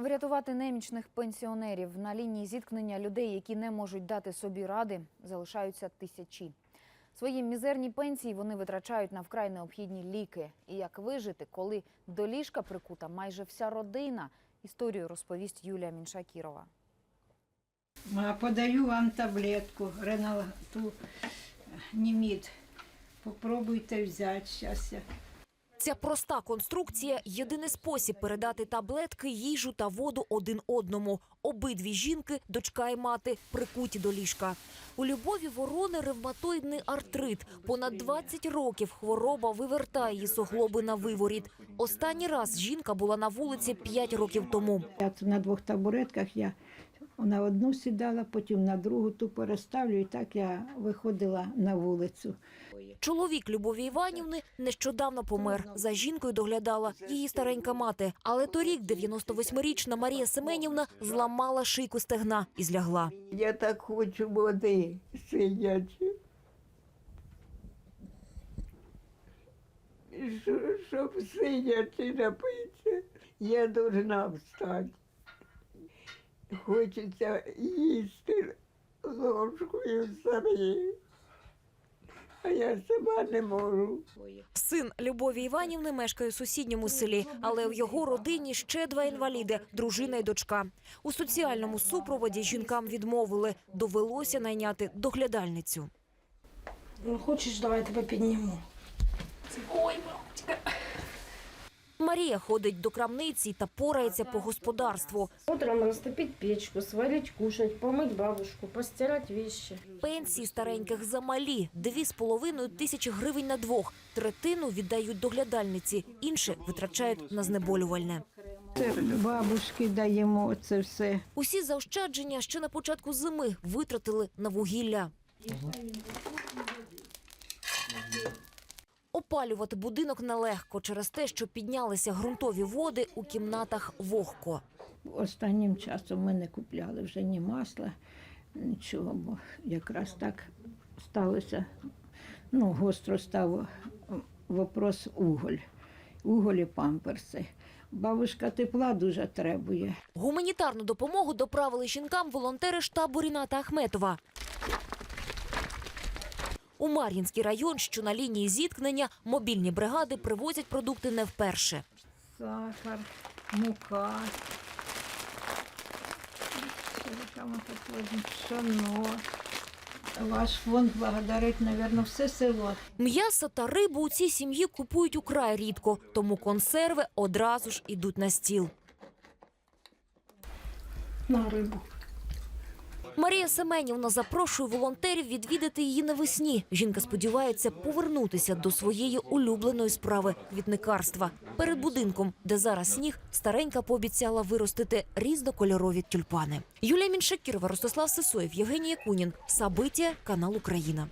Врятувати немічних пенсіонерів на лінії зіткнення людей, які не можуть дати собі ради, залишаються тисячі. Свої мізерні пенсії вони витрачають на вкрай необхідні ліки. І як вижити, коли до ліжка прикута майже вся родина. Історію розповість Юлія Міншакірова. Подаю вам таблетку Реналту Німід. Попробуйте взяти зараз. Ця проста конструкція – єдиний спосіб передати таблетки, їжу та воду один одному. Обидві жінки, дочка і мати, прикуті до ліжка. У Любові Ворони ревматоїдний артрит. Понад 20 років хвороба вивертає її суглоби на виворіт. Останній раз жінка була на вулиці 5 років тому. На двох табуретках я на одну сідала, потім на другу ту переставлю, і так я виходила на вулицю. Чоловік Любові Іванівни нещодавно помер. За жінкою доглядала її старенька мати. Але торік 98-річна Марія Семенівна зламала шийку стегна і злягла. Я так хочу води синячі. Що- Щоб синячі напитися, я должна встати. Хочеться їсти ложкою самі, а я сама не можу. Син Любові Іванівни мешкає у сусідньому селі, але в його родині ще два інваліди – дружина і дочка. У соціальному супроводі жінкам відмовили. Довелося найняти доглядальницю. Ну, хочеш, давай я тебе підніму. Ой, мамочка. Марія ходить до крамниці та порається по господарству. Утром растопить печку, сварить кушать, помыть бабушку, постирать вещи. Пенсії стареньких замалі – дві з половиною тисячі гривень на двох. Третину віддають доглядальниці, інше витрачають на знеболювальне. Це бабушки даємо це все. Усі заощадження ще на початку зими витратили на вугілля. Опалювати будинок нелегко через те, що піднялися ґрунтові води у кімнатах вогко. Останнім часом ми не купляли вже ні масла, нічого, бо якраз так сталося. Ну, гостро став вопрос уголь. Уголь і памперси. Бабушка тепла дуже требує. Гуманітарну допомогу доправили жінкам волонтери штабу Ріната Ахметова. У Мар'їнський район, що на лінії зіткнення, мобільні бригади привозять продукти не вперше. Сахар, мука. Пшоно. Ваш фонд благодарить, мабуть, все село. М'ясо та рибу у цій сім'ї купують украй рідко, тому консерви одразу ж ідуть на стіл. На рибу. Марія Семенівна запрошує волонтерів відвідати її навесні. Жінка сподівається повернутися до своєї улюбленої справи квітникарства. Перед будинком, де зараз сніг, старенька пообіцяла виростити різнокольорові тюльпани. Юлія Міншакірова, Ростислав Сисоєв, Євгеній Якунін. Сабиття, канал Україна.